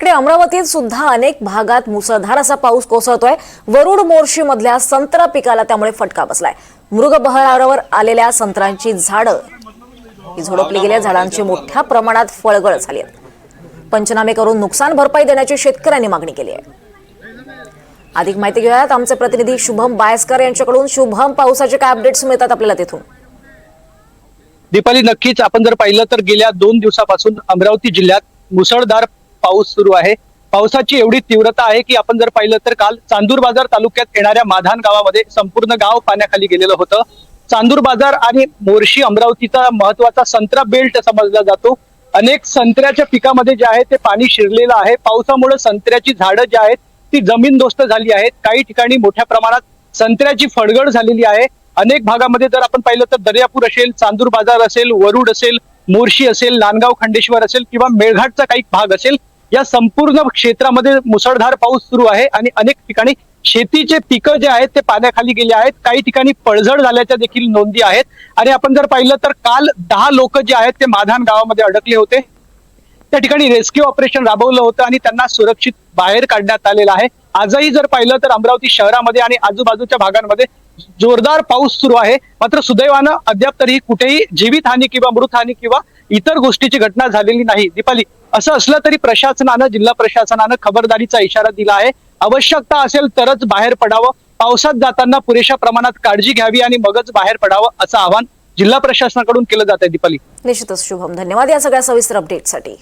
इकडे अमरावतीत सुद्धा अनेक भागात मुसळधार असा पाऊस कोसळतोय. वरुड मोर्शी मधल्या संत्रा पिकाला त्यामुळे फटका बसलाय. मृग बहरावर आलेल्या संत्रांची झाडं झोडपली गेल्या झाडांची मोठ्या प्रमाणात फळगळ झाली आहेत. पंचनामे करून नुकसान भरपाई देण्याची शेतकऱ्यांनी मागणी केली आहे. अधिक माहिती घेऊयात. आमचे प्रतिनिधी शुभम बायस्कर यांच्याकडून. शुभम पावसाचे काय अपडेट्स मिळतात आपल्याला तिथून? दीपाली नक्कीच आपण जर पाहिलं तर गेल्या दोन दिवसापासून अमरावती जिल्ह्यात मुसळधार पाऊस सुरू आहे. पावसाची एवढी तीव्रता आहे की आपण जर पाहिलं तर काल चांदूर बाजार तालुक्यात येणाऱ्या माधान गावामध्ये संपूर्ण गाव पाण्याखाली गेलेलं होतं. चांदूर बाजार आणि मोर्शी अमरावतीचा महत्त्वाचा संत्रा बेल्ट समजला जातो. अनेक संत्र्याच्या पिकामध्ये जे आहे ते पाणी शिरलेलं आहे. पावसामुळे संत्र्याची झाडं जी आहेत ती जमीनदोस्त झाली आहेत. काही ठिकाणी मोठ्या प्रमाणात संत्र्याची फडगड झालेली आहे. अनेक भागामध्ये जर आपण पाहिलं तर दर्यापूर असेल चांदूर बाजार असेल वरुड असेल मोर्शी असेल नांदगाव खंडेश्वर असेल किंवा मेळघाटचा काही भाग असेल या संपूर्ण क्षेत्रामध्ये मुसळधार पाऊस सुरू आहे आणि अनेक ठिकाणी शेतीचे पिकं जे आहेत ते पाण्याखाली गेले आहेत. काही ठिकाणी पळझड झाल्याच्या देखील नोंदी आहेत. आणि आपण जर पाहिलं तर काल दहा लोक जे आहेत ते माधान गावामध्ये अडकले होते. त्या ठिकाणी रेस्क्यू ऑपरेशन राबवलं होतं आणि त्यांना सुरक्षित बाहेर काढण्यात आलेलं आहे. आजही जर पाहिलं तर अमरावती शहरामध्ये आणि आजूबाजूच्या भागांमध्ये जोरदार पाऊस सुरू आहे. मात्र सुदैवानं अद्याप तरी कुठेही जीवितहानी किंवा मृतहानी किंवा इतर गोष्टीची घटना झालेली नाही. दीपाली असं असलं तरी प्रशासनानं जिल्हा प्रशासनानं खबरदारीचा इशारा दिला आहे. आवश्यकता असेल तरच बाहेर पडावं. पावसात जाताना पुरेशा प्रमाणात काळजी घ्यावी आणि मगच बाहेर पडावं असं आवाहन जिल्हा प्रशासनाकडून केलं जात आहे दीपाली. निश्चितच शुभम. धन्यवाद या सगळ्या सविस्तर अपडेटसाठी